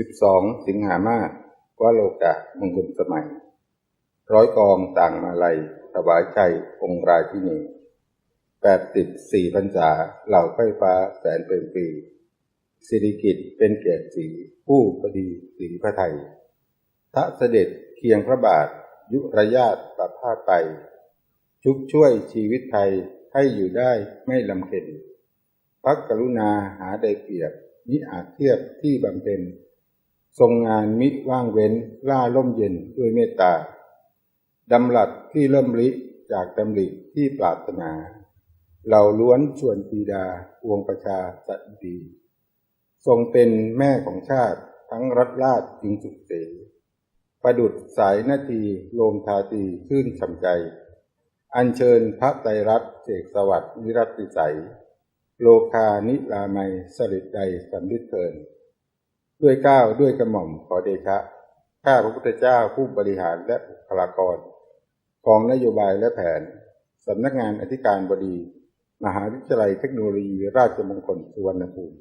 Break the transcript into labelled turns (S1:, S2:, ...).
S1: 12สิงหามาศวโลกะมงคลสมัย ร้อยกองต่างมาลัยถวายชัยองค์ราชินีแปดสิบสี่พรรษาเหล่าไฟฟ้าแสนเป็นปีสิริกิตเป็นเกียรติสีผู้ปดีสีพระไทยทะเสด็จเคียงพระบาท ยุรญาติประพาสไป ชุบช่วยชีวิตไทยให้อยู่ได้ไม่ลำเค็ญพักกรุณาหาได้เปรียบมิอาจเทียบที่บำเพ็ญ ทรงงานมิว่างเว้นล่าล่มเย็นด้วยเมตตาดำหลัดที่เริ่มลิจากดำริที่ปรารถนาเราล้วนชวนปีดาวงประชาสัตดี ทรงเป็นแม่ของชาติทั้งรัฐราชจึงสุขเสประดุดสายนาทีโลมทาตีชื่นฉ่ำใจ อัญเชิญพระไตรรัตน์เสกสวัสดิ์นิรัติใส โลคานิลาไมสริดใดสำลิดเทิน ด้วยก้าวด้วยกระหม่อมขอเดชะข้าพระพุทธเจ้าผู้บริหารและบุคลากร ของนโยบายและแผนสำนักงานอธิการบดี มหาวิทยาลัยเทคโนโลยีราชมงคลสุวรรณภูมิ